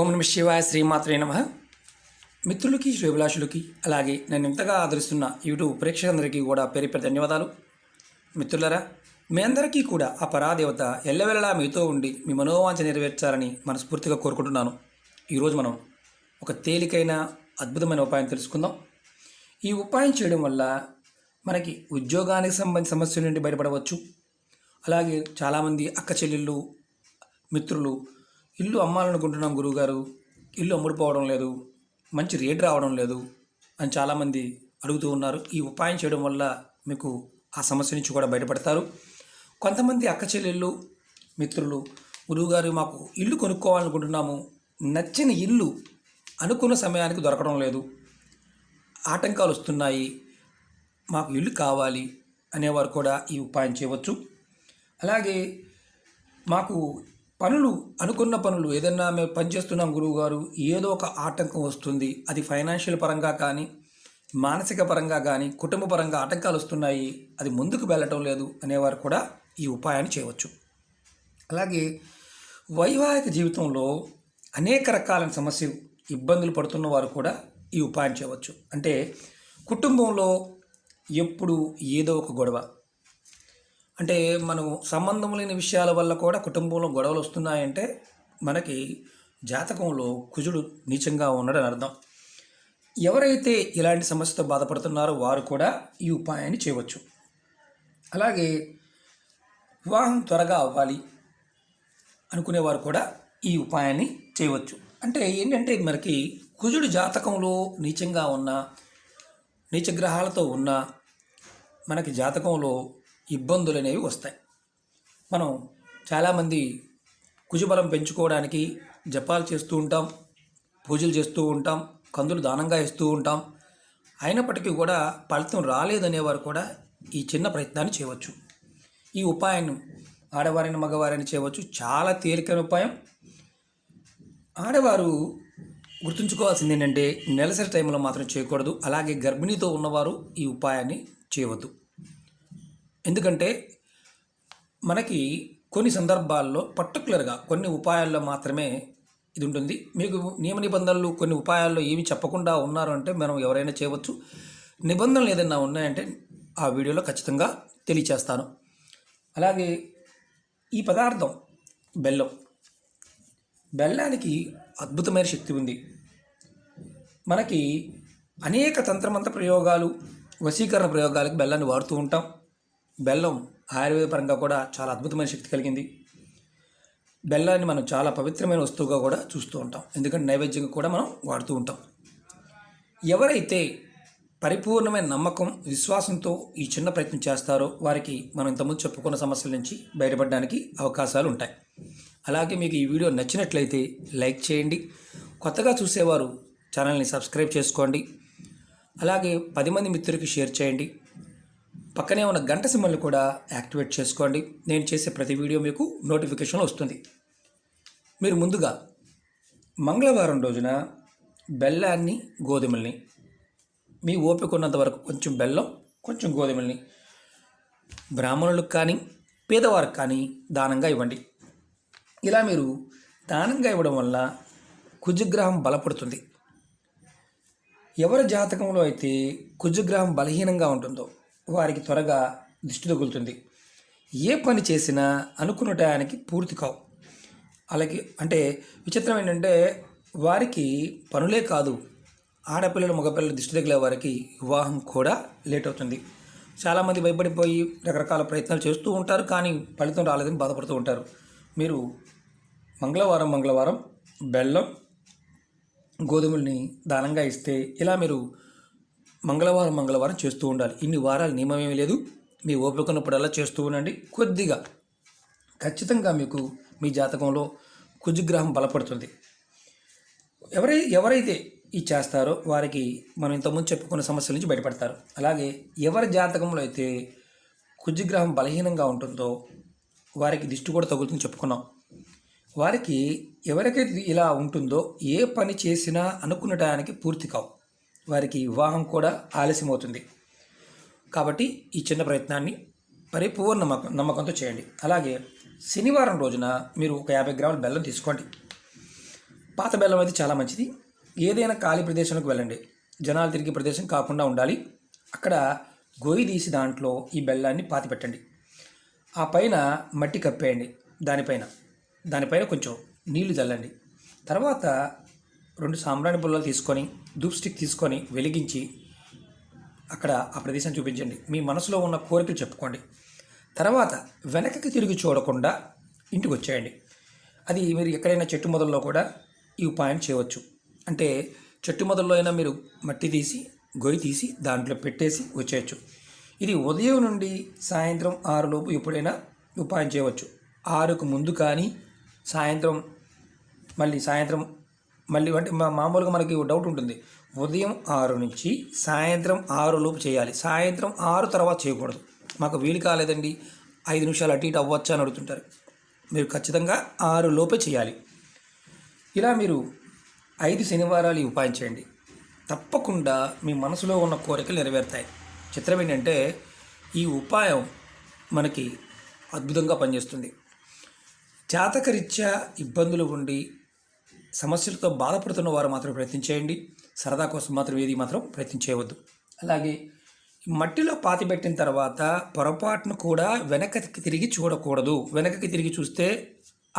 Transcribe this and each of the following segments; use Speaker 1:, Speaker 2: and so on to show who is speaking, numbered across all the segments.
Speaker 1: ఓం నమ శివాయ శ్రీమాత్రే నమ. మిత్రులకి శ్రీభిలాషులకి అలాగే నన్ను ఇంతగా ఆదరిస్తున్న యూట్యూబ్ ప్రేక్షకులందరికీ కూడా పేరు పేరు ధన్యవాదాలు. మిత్రులరా మీ అందరికీ కూడా ఆ పరాదేవత ఎల్లవెల్లలా మీతో ఉండి మీ మనోవాంఛ నెరవేర్చాలని మనస్ఫూర్తిగా కోరుకుంటున్నాను. ఈరోజు మనం ఒక తేలికైన అద్భుతమైన ఉపాయం తెలుసుకుందాం. ఈ ఉపాయం చేయడం వల్ల మనకి ఉద్యోగానికి సంబంధించిన సమస్యల నుండి బయటపడవచ్చు. అలాగే చాలామంది అక్క చెల్లెళ్ళు మిత్రులు ఇల్లు అమ్మాలనుకుంటున్నాం గురువుగారు. ఇల్లు అమ్ముడుపోవడం లేదు. మంచి రేట్ రావడం లేదు అని చాలామంది అడుగుతూ ఉన్నారు. ఈ ఉపాయం చేయడం వల్ల మీకు ఆ సమస్య నుంచి కూడా బయటపడతారు. కొంతమంది అక్క చెల్లెళ్ళు మిత్రులు గురువుగారు మాకు ఇల్లు కొనుక్కోవాలనుకుంటున్నాము. నచ్చిన ఇల్లు అనుకున్న సమయానికి దొరకడం లేదు. ఆటంకాలు వస్తున్నాయి. మాకు ఇల్లు కావాలి అనేవారు కూడా ఈ ఉపాయం చేయవచ్చు. అలాగే మాకు పనులు అనుకున్న పనులు ఏదన్నా మేము పనిచేస్తున్నాం గురువు గారు ఏదో ఒక ఆటంకం వస్తుంది. అది ఫైనాన్షియల్ పరంగా కానీ మానసిక పరంగా కానీ కుటుంబ పరంగా ఆటంకాలు వస్తున్నాయి. అది ముందుకు వెళ్ళటం లేదు అనేవారు కూడా ఈ ఉపాయాన్ని చేయవచ్చు. అలాగే వైవాహిక జీవితంలో అనేక రకాలైన సమస్యలు ఇబ్బందులు పడుతున్న వారు కూడా ఈ ఉపాయం చేయవచ్చు. అంటే కుటుంబంలో ఎప్పుడు ఏదో ఒక గొడవ అంటే మనం సంబంధం లేని విషయాల వల్ల కూడా కుటుంబంలో గొడవలు వస్తున్నాయంటే మనకి జాతకంలో కుజుడు నీచంగా ఉన్నాడని అర్థం. ఎవరైతే ఇలాంటి సమస్యతో బాధపడుతున్నారో వారు కూడా ఈ ఉపాయాన్ని చేయవచ్చు. అలాగే వివాహం త్వరగా అవ్వాలి అనుకునేవారు కూడా ఈ ఉపాయాన్ని చేయవచ్చు. అంటే ఏంటంటే మనకి కుజుడు జాతకంలో నీచంగా ఉన్న నీచగ్రహాలతో ఉన్న మనకి జాతకంలో ఇబ్బందులు అనేవి వస్తాయి. మనం చాలామంది కుజబలం పెంచుకోవడానికి జపాలు చేస్తూ ఉంటాం పూజలు చేస్తూ ఉంటాం కందులు దానంగా ఇస్తూ ఉంటాం. అయినప్పటికీ కూడా ఫలితం రాలేదనేవారు కూడా ఈ చిన్న ప్రయత్నాన్ని చేయవచ్చు. ఈ ఉపాయాన్ని ఆడవారిని మగవారిని చేయవచ్చు. చాలా తేలికైన ఉపాయం. ఆడవారు గుర్తుంచుకోవాల్సింది ఏంటంటే నెలసరి టైంలో మాత్రం చేయకూడదు. అలాగే గర్భిణీతో ఉన్నవారు ఈ ఉపాయాన్ని చేయవద్దు. ఎందుకంటే మనకి కొన్ని సందర్భాల్లో పర్టికులర్గా కొన్ని ఉపాయాల్లో మాత్రమే ఇది ఉంటుంది మీకు నియమ నిబంధనలు కొన్ని ఉపాయాల్లో ఏమి చెప్పకుండా ఉన్నారు అంటే మనం ఎవరైనా చేయవచ్చు. నిబంధనలు ఏదైనా ఉన్నాయంటే ఆ వీడియోలో ఖచ్చితంగా తెలియచేస్తాను. అలాగే ఈ పదార్థం బెల్లం. బెల్లానికి అద్భుతమైన శక్తి ఉంది. మనకి అనేక తంత్రమంత్ర ప్రయోగాలు వశీకరణ ప్రయోగాలకు బెల్లాన్ని వాడుతూ ఉంటాం. బెల్లం ఆయుర్వేద పరంగా కూడా చాలా అద్భుతమైన శక్తి కలిగింది. బెల్లాన్ని మనం చాలా పవిత్రమైన వస్తువుగా కూడా చూస్తూ ఉంటాం. ఎందుకంటే నైవేద్యంగా కూడా మనం వాడుతూ ఉంటాం. ఎవరైతే పరిపూర్ణమైన నమ్మకం విశ్వాసంతో ఈ చిన్న ప్రయత్నం చేస్తారో వారికి మనం ఇంతకుముందు చెప్పుకున్న సమస్యల నుంచి బయటపడడానికి అవకాశాలు ఉంటాయి. అలాగే మీకు ఈ వీడియో నచ్చినట్లయితే లైక్ చేయండి. కొత్తగా చూసేవారు ఛానల్ని సబ్స్క్రైబ్ చేసుకోండి. అలాగే పది మంది మిత్రులకి షేర్ చేయండి. పక్కనే ఉన్న గంట సింబల్ని కూడా యాక్టివేట్ చేసుకోండి. నేను చేసే ప్రతి వీడియో మీకు నోటిఫికేషన్ వస్తుంది. మీరు ముందుగా మంగళవారం రోజున బెల్లాన్ని గోధుమల్ని మీ ఓపిక ఉన్నంత వరకు కొంచెం బెల్లం కొంచెం గోధుమల్ని బ్రాహ్మణులకు కానీ పేదవారికి కానీ దానంగా ఇవ్వండి. ఇలా మీరు దానంగా ఇవ్వడం వల్ల కుజగ్రహం బలపడుతుంది. ఎవరి జాతకంలో అయితే కుజగ్రహం బలహీనంగా ఉంటుందో వారికి త్వరగా దిష్టి తగులుతుంది. ఏ పని చేసినా అనుకున్న టయానికి పూర్తి కావు. అలాగే అంటే విచిత్రం ఏంటంటే వారికి పనులే కాదు. ఆడపిల్లలు మగపిల్లలు దిష్టి తగిలే వారికి వివాహం కూడా లేట్ అవుతుంది. చాలామంది భయపడిపోయి రకరకాల ప్రయత్నాలు చేస్తూ ఉంటారు కానీ ఫలితం రాలేదని బాధపడుతూ ఉంటారు. మీరు మంగళవారం మంగళవారం బెల్లం గోధుమల్ని దానంగా ఇస్తే ఇలా మీరు మంగళవారం మంగళవారం చేస్తూ ఉండాలి. ఇన్ని వారాలు నియమమేమీ లేదు. మీ ఓపిక ఉన్నప్పుడల్లా చేస్తూ ఉండండి. కొద్దిగా ఖచ్చితంగా మీకు మీ జాతకంలో కుజగ్రహం బలపడుతుంది. ఎవరై ఎవరైతే ఇది చేస్తారో వారికి మనం ఇంతకుముందు చెప్పుకున్న సమస్యల నుంచి బయటపడతారు. అలాగే ఎవరి జాతకంలో అయితే కుజగ్రహం బలహీనంగా ఉంటుందో వారికి దిష్టి కూడా తగులుతుంది చెప్పుకున్నాం. వారికి ఎవరికైతే ఇలా ఉంటుందో ఏ పని చేసినా అనుకున్న టయానికి పూర్తి కావు. వారికి వివాహం కూడా ఆలస్యం అవుతుంది కాబట్టి ఈ చిన్న ప్రయత్నాన్ని పరిపూర్ణ నమ్మకం నమ్మకంతో చేయండి. అలాగే శనివారం రోజున మీరు ఒక యాభై గ్రాముల బెల్లం తీసుకోండి. పాత బెల్లం అయితే చాలా మంచిది. ఏదైనా ఖాళీ ప్రదేశానికి వెళ్ళండి. జనాలు తిరిగే ప్రదేశం కాకుండా ఉండాలి. అక్కడ గొయ్యి తీసి దాంట్లో ఈ బెల్లాన్ని పాతి పెట్టండి. ఆ పైన మట్టి కప్పేయండి. దానిపైన. దానిపైన కొంచెం నీళ్ళు చల్లండి తర్వాత రెండు సాంబ్రాణి పుల్లలు తీసుకొని ధూప్ స్టిక్ తీసుకొని వెలిగించి అక్కడ ఆ ప్రదేశం చూపించండి. మీ మనసులో ఉన్న కోరికలు చెప్పుకోండి. తర్వాత వెనకకి తిరిగి చూడకుండా ఇంటికి వచ్చేయండి. అది మీరు ఎక్కడైనా చెట్టు మొదల్లో కూడా ఈ ఉపాయం చేయవచ్చు. అంటే చెట్టు మొదల్లో అయినా మీరు మట్టి తీసి గొయ్యి తీసి దాంట్లో పెట్టేసి వచ్చేయచ్చు. ఇది ఉదయం నుండి సాయంత్రం ఆరులోపు ఎప్పుడైనా ఉపాయం చేయవచ్చు. ఆరుకు ముందు కానీ సాయంత్రం మళ్ళీ సాయంత్రం మళ్ళీ అంటే మామూలుగా మనకి డౌట్ ఉంటుంది. ఉదయం ఆరు నుంచి సాయంత్రం ఆరు లోపు చేయాలి. సాయంత్రం ఆరు తర్వాత చేయకూడదు. మాకు వీలు కాలేదండి. ఐదు నిమిషాలు అటు ఇటు అవ్వచ్చు అని అడుగుతుంటారు. మీరు ఖచ్చితంగా ఆరు లోపే చేయాలి. ఇలా మీరు ఐదు శనివారాలు ఈ ఉపాయం చేయండి. తప్పకుండా మీ మనసులో ఉన్న కోరికలు నెరవేరుతాయి. చిత్రం ఏంటంటే ఈ ఉపాయం మనకి అద్భుతంగా పనిచేస్తుంది. జాతకరీత్యా ఇబ్బందులు ఉండి సమస్యలతో బాధపడుతున్న వారు మాత్రం ప్రయత్నం చేయండి సరదా కోసం మాత్రం ఏది మాత్రం ప్రయత్నం చేయవద్దు అలాగే మట్టిలో పాతిపెట్టిన తర్వాత పొరపాటును కూడా వెనకకి తిరిగి చూడకూడదు. వెనకకి తిరిగి చూస్తే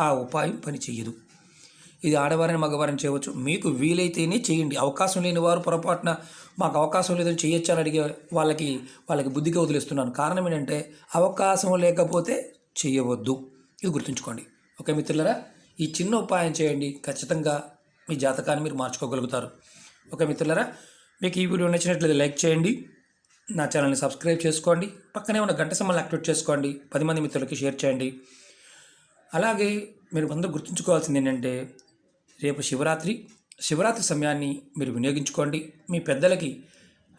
Speaker 1: ఆ ఉపాయం పని చెయ్యదు. ఇది ఆడవారిని మగవారిని చేయవచ్చు. మీకు వీలైతేనే చేయండి. అవకాశం లేని వారు పొరపాటున మాకు అవకాశం లేదని చేయొచ్చు అని అడిగే వాళ్ళకి వాళ్ళకి బుద్ధిగా వదిలేస్తున్నాను. కారణం ఏంటంటే అవకాశం లేకపోతే చేయవద్దు ఇది గుర్తుంచుకోండి. ఓకే మిత్రులరా? ఈ చిన్న ఉపాయం చేయండి. ఖచ్చితంగా మీ జాతకాన్ని మీరు మార్చుకోగలుగుతారు. ఓకే మిత్రులరా మీకు ఈ వీడియో నచ్చినట్లయితే లైక్ చేయండి. నా ఛానల్ని సబ్స్క్రైబ్ చేసుకోండి. పక్కనే ఉన్న గంట సమ్మల్ని యాక్టివేట్ చేసుకోండి. పది మంది మిత్రులకి షేర్ చేయండి. అలాగే మీరు అందరూ గుర్తుంచుకోవాల్సింది ఏంటంటే రేపు శివరాత్రి. శివరాత్రి సమయాన్ని మీరు వినియోగించుకోండి. మీ పెద్దలకి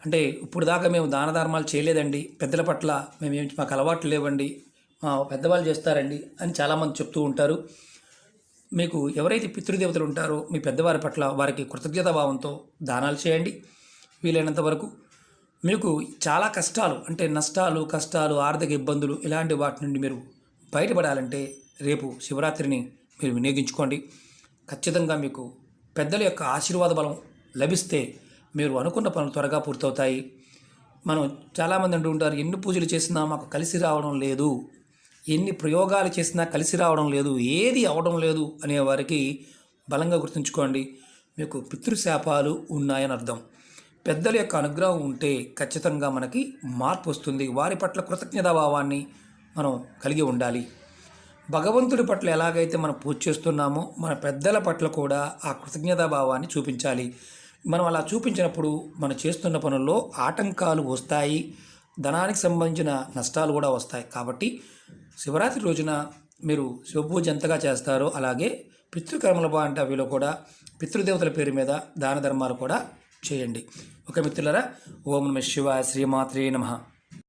Speaker 1: అంటే ఇప్పుడు దాకా మేము దాన ధర్మాలు చేయలేదండి. పెద్దల పట్ల మేము ఏమి మాకు అలవాట్లు లేవండి. మా పెద్దవాళ్ళు చేస్తారండి అని చాలామంది చెప్తూ ఉంటారు. మీకు ఎవరైతే పితృదేవతలు ఉంటారో మీ పెద్దవారి పట్ల వారికి కృతజ్ఞతా భావంతో దానాలు చేయండి. వీలైనంత వరకు మీకు చాలా కష్టాలు అంటే నష్టాలు కష్టాలు ఆర్థిక ఇబ్బందులు ఇలాంటి వాటి నుండి మీరు బయటపడాలంటే రేపు శివరాత్రిని మీరు వినియోగించుకోండి. ఖచ్చితంగా మీకు పెద్దల యొక్క ఆశీర్వాద బలం లభిస్తే మీరు అనుకున్న పనులు త్వరగా పూర్తవుతాయి. మనం చాలామంది అంటూ ఉంటారు ఎన్ని పూజలు చేసినా మాకు కలిసి రావడం లేదు. ఎన్ని ప్రయోగాలు చేసినా కలిసి రావడం లేదు ఏది అవడం లేదు అనే వారికి బలంగా గుర్తుంచుకోండి. మీకు పితృశాపాలు ఉన్నాయని అర్థం. పెద్దల యొక్క అనుగ్రహం ఉంటే ఖచ్చితంగా మనకి మార్పు వస్తుంది. వారి పట్ల కృతజ్ఞతాభావాన్ని మనం కలిగి ఉండాలి. భగవంతుడి పట్ల ఎలాగైతే మనం పూజ చేస్తున్నామో మన పెద్దల పట్ల కూడా ఆ కృతజ్ఞతాభావాన్ని చూపించాలి. మనం అలా చూపించినప్పుడు మనం చేస్తున్న పనుల్లో ఆటంకాలు వస్తాయి. ధనానికి సంబంధించిన నష్టాలు కూడా వస్తాయి. కాబట్టి శివరాత్రి రోజున మీరు శివపూజ ఎంతగా చేస్తారో అలాగే పితృకర్మల బాంట అవిలో కూడా పితృదేవతల పేరు మీద దాన ధర్మాలు కూడా చేయండి. ఒక మిత్రులరా ఓం నమ శివ శ్రీమాత్రే నమః.